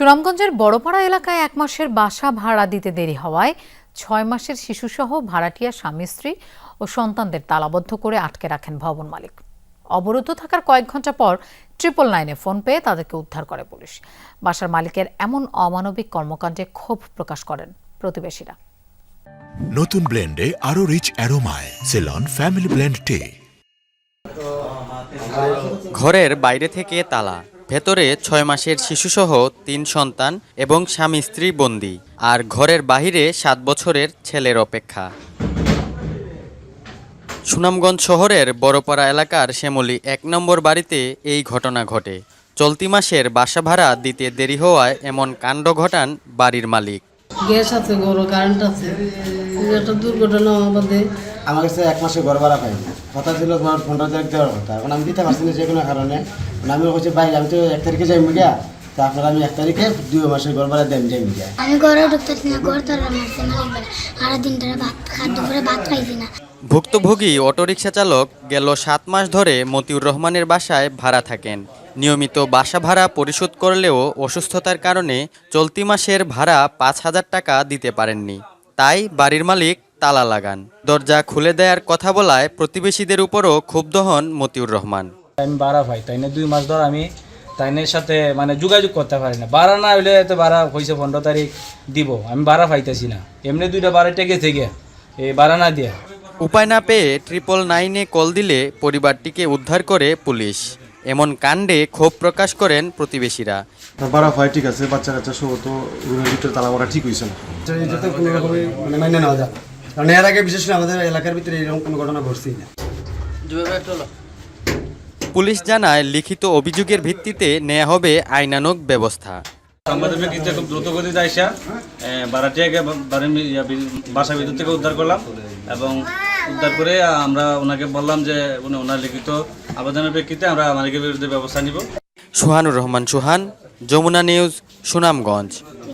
সুনামগঞ্জের বড়পাড়া এলাকায় এক মাসের বাসা ভাড়া দিতে দেরি হওয়ায় ছয় মাসের শিশুসহ ভাড়াটিয়া স্বামী স্ত্রী ও সন্তানদের তালাবদ্ধ করে আটকে রাখেন ভবন মালিক। অবরুদ্ধ থাকার কয়েক ঘণ্টা পর ট্রিপল নাইনে ফোন পেয়ে তাদেরকে উদ্ধার করে পুলিশ। বাসার মালিকের এমন অমানবিক কর্মকাণ্ডে ক্ষোভ প্রকাশ করেন প্রতিবেশীরা। নতুন ব্লেন্ডে আরও রিচ অ্যারোমায় সেলন ফ্যামিলি ব্লেন্ড টে। ঘরের বাইরে থেকে তালা। ভেতরে ছয় মাসের শিশুসহ তিন সন্তান এবং স্বামী স্ত্রী বন্দী আর ঘরের বাহিরে সাত বছরের ছেলের অপেক্ষা। সুনামগঞ্জ শহরের বড়পাড়া এলাকার শ্যামলি এক নম্বর বাড়িতে এই ঘটনা ঘটে। চলতি মাসের বাসা ভাড়া দিতে দেরি হওয়ায় এমন কাণ্ড ঘটান বাড়ির মালিক। গ্যাস আছে গরো কারেন্ট আছে। একটা দুর্ঘটনা আমাদের। আমার কাছে এক মাসে ঘর ভাড়া পাইনি। কথা ছিল তোমার পনেরো তারিখ দেওয়ার কথা। এখন আমি দিতে পারছি না যে কোনো কারণে। মানে আমি বলছি ভাই আমি তো এক তারিখে যাই মিডিয়া তারপর আমি এক তারিখে দুই মাসের ঘর ভাড়া দেন যাই মিডিয়া আমি ঘরে ঢুকতেছি না ঘর তারা মারছে মালিক দিন ধরে ভাত খাদ্য করে ভাত পাইছি না। ভুক্তভোগী অটোরিকশা চালক গেল সাত মাস ধরে মতিউর রহমানের বাসায় ভাড়া থাকেন। নিয়মিত বাসা ভাড়া পরিশোধ করলেও অসুস্থতার কারণে চলতি মাসের ভাড়া পাঁচ হাজার টাকা দিতে পারেননি। তাই বাড়ির মালিক তালা লাগান। দরজা খুলে দেওয়ার কথা বলায় প্রতিবেশীদের উপরও ক্ষুব্ধ হন মতিউর রহমান। আমি ভাড়া পাই, তাই না? দুই মাস ধর আমি তাইনের সাথে মানে যোগাযোগ করতে পারি না। ভাড়া না হইলে তো ভাড়া হয়েছে পনেরো তারিখ দিব। আমি ভাড়া পাইতেছি না। এমনি দুইটা ভাড়া টেকে থেকে এই ভাড়া না দিয়া। উপায় না পেয়ে ট্রিপল নাইনে কল দিলে পরিবারটিকে উদ্ধার করে পুলিশ। এমন কাণ্ডে ক্ষোভ প্রকাশ করেন প্রতিবেশীরা। হয় ঠিক আছে বাচ্চা কাচ্চা সহ তো রুমের ভিতরে তালা মারা ঠিক হয়েছে না। যাতে কোনো রকমই মানে মাইনে নেওয়া যায়। কারণ এর আগে বিশেষ করে আমাদের এলাকার ভিতরে এরকম কোনো ঘটনা ঘটছেই না। পুলিশ জানায় লিখিত অভিযোগের ভিত্তিতে নেওয়া হবে আইনানুগ ব্যবস্থা। খুব দ্রুত গতিতে আইসা বারাটিয়াকে বাসা বিদ্যুৎ থেকে উদ্ধার করলাম এবং উদ্ধার করে আমরা ওনাকে বললাম যে উনি ওনার লিখিত আবেদনের প্রেক্ষিতে আমরা মালিকের বিরুদ্ধে ব্যবস্থা নিব। সুহানুর রহমান সুহান, যমুনা নিউজ, সুনামগঞ্জ।